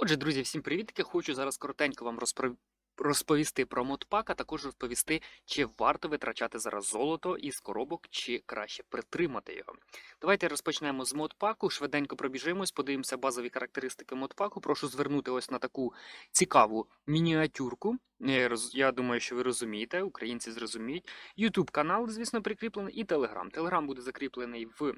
Отже, друзі, всім привітки! Хочу зараз коротенько вам розпро- розповісти про модпак, а також розповісти, чи варто витрачати зараз золото із коробок, чи краще притримати його. Давайте розпочнемо з модпаку. Швиденько пробіжимось, подивимося базові характеристики модпаку. Прошу звернути ось на таку цікаву мініатюрку. Роз- я думаю, що ви розумієте, українці зрозуміють. YouTube канал, звісно, прикріплений, і Telegram. Telegram буде закріплений в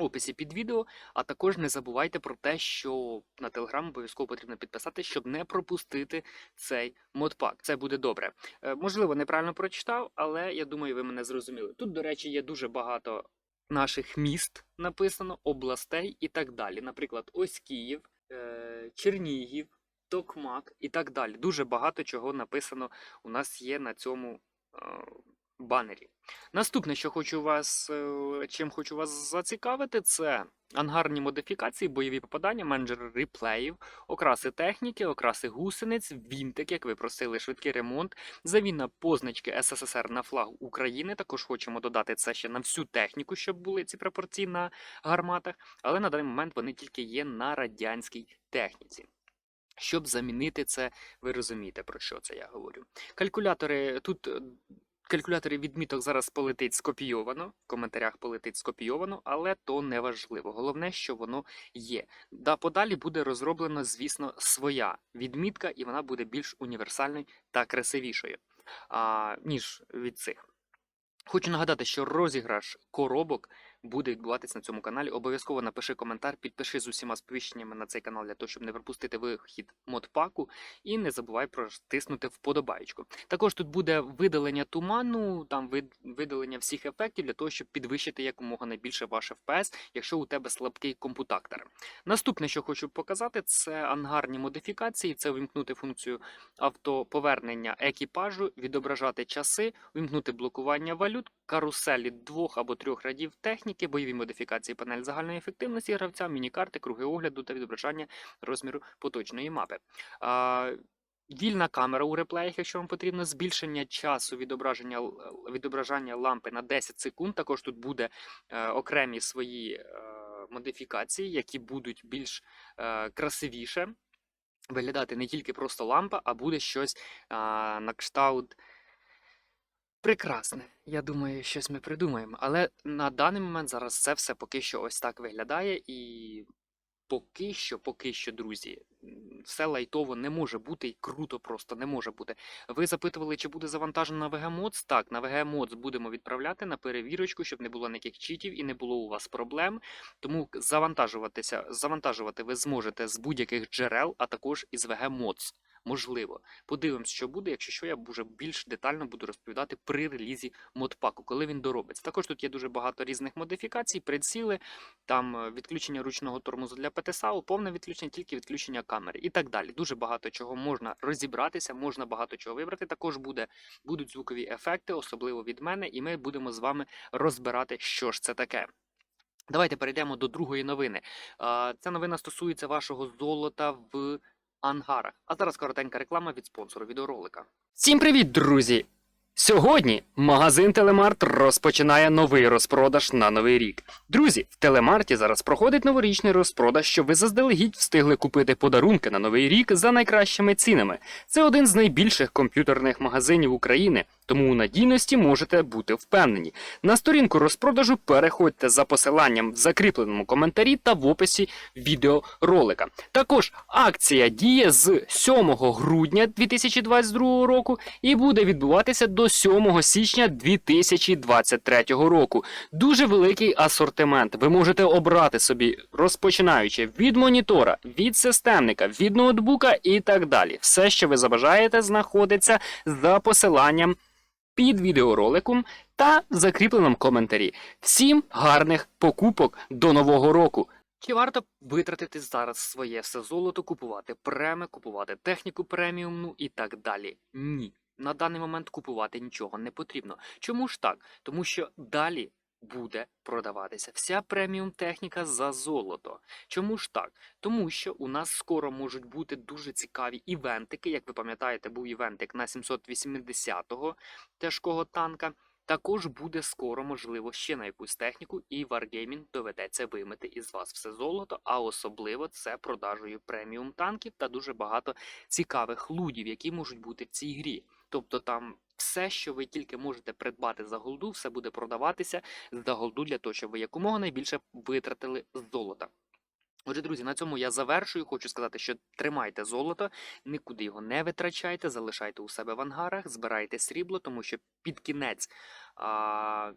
описі під відео. А також не забувайте про те, що на Telegram обов'язково потрібно підписати, щоб не пропустити цей модпак. Це буде добре. Е, можливо, неправильно прочитав, але я думаю, ви мене зрозуміли. Тут, до речі, є дуже багато наших міст написано, областей і так далі. Наприклад, ось Київ, е, Чернігів, Токмак і так далі. Дуже багато чого написано у нас є на цьому е, банері. Наступне, що хочу вас, е, чим хочу вас зацікавити, це ангарні модифікації, бойові попадання, менеджер реплеїв, окраси техніки, окраси гусениць, вінтик, як ви просили, швидкий ремонт, завінна позначки СССР на флаг України. Також хочемо додати це ще на всю техніку, щоб були ці пропорції на гарматах. Але на даний момент вони тільки є на радянській техніці. Щоб замінити це, ви розумієте, про що це я говорю. Калькулятори тут. Калькулятори відміток зараз полетить скопійовано, в коментарях полетить скопійовано, але то не важливо. Головне, що воно є. Да, подалі буде розроблена, звісно, своя відмітка, і вона буде більш універсальною та красивішою, а, ніж від цих. Хочу нагадати, що розіграш коробок буде відбуватись на цьому каналі. Обов'язково напиши коментар, підпиши з усіма сповіщеннями на цей канал для того, щоб не пропустити вихід модпаку. І не забувай протиснути вподобаєчку. Також тут буде видалення туману, там вид- видалення всіх ефектів для того, щоб підвищити якомога найбільше ваш FPS, якщо у тебе слабкий компутактор. Наступне, що хочу показати, це ангарні модифікації. Це вимкнути функцію автоповернення екіпажу, відображати часи, вимкнути блокування валют, каруселі двох або трьох радів техніки, бойові модифікації панель загальної ефективності гравця, міні-карти, круги огляду та відображання розміру поточної мапи. Вільна камера у реплеях, якщо вам потрібно, збільшення часу відображення, відображання лампи на 10 секунд. Також тут буде е, окремі свої е, модифікації, які будуть більш е, красивіше виглядати не тільки просто лампа, а буде щось а, на кшталт прекрасне. Я думаю, щось ми придумаємо. Але на даний момент зараз це все поки що ось так виглядає, і поки що, поки що, друзі, все лайтово не може бути і круто просто не може бути. Ви запитували, чи буде завантажено на VGMods? Так, на VGMods будемо відправляти на перевірочку, щоб не було ніяких читів і не було у вас проблем. Тому завантажуватися, завантажувати ви зможете з будь-яких джерел, а також із VGMods. Можливо, подивимось, що буде. Якщо що, я вже більш детально буду розповідати при релізі модпаку, коли він доробиться. Також тут є дуже багато різних модифікацій, приціли, там е, відключення ручного тормозу для ПТСАУ, повне відключення, тільки відключення камери і так далі. Дуже багато чого можна розібратися, можна багато чого вибрати. Також буде, будуть звукові ефекти, особливо від мене, і ми будемо з вами розбирати, що ж це таке. Давайте перейдемо до другої новини. Ця новина стосується вашого золота в ангарах. А зараз коротенька реклама від спонсору відеоролика. Всім привіт, друзі! Сьогодні магазин Телемарт розпочинає новий розпродаж на новий рік. Друзі, в Телемарті зараз проходить новорічний розпродаж, щоб ви заздалегідь встигли купити подарунки на новий рік за найкращими цінами. Це один з найбільших комп'ютерних магазинів України, тому у надійності можете бути впевнені. На сторінку розпродажу переходьте за посиланням в закріпленому коментарі та в описі відеоролика. Також акція діє з 7 грудня 2022 року і буде відбуватися до 7 січня 2023 року. Дуже великий асортимент. Ви можете обрати собі, розпочинаючи від монітора, від системника, від ноутбука і так далі. Все, що ви забажаєте, знаходиться за посиланням під відеороликом та в закріпленому коментарі. Всім гарних покупок до нового року! Чи варто витратити зараз своє все золото, купувати преми, купувати техніку преміумну і так далі? Ні. На даний момент купувати нічого не потрібно. Чому ж так? Тому що далі буде продаватися вся преміум техніка за золото. Чому ж так? Тому що у нас скоро можуть бути дуже цікаві івентики. Як ви пам'ятаєте, був івентик на 780-го тяжкого танка. Також буде скоро, можливо, ще на якусь техніку, і Wargaming доведеться вимити із вас все золото, а особливо це продажею преміум танків та дуже багато цікавих лудів, які можуть бути в цій грі. Тобто там все, що ви тільки можете придбати за голду, все буде продаватися за голду для того, щоб ви якомога найбільше витратили золота. Отже, друзі, на цьому я завершую. Хочу сказати, що тримайте золото, нікуди його не витрачайте, залишайте у себе в ангарах, збирайте срібло, тому що під кінець а,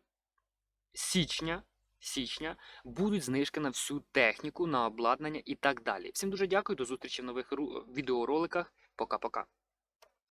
січня. Січня будуть знижки на всю техніку, на обладнання і так далі. Всім дуже дякую, до зустрічі в нових відеороликах. Пока-пока.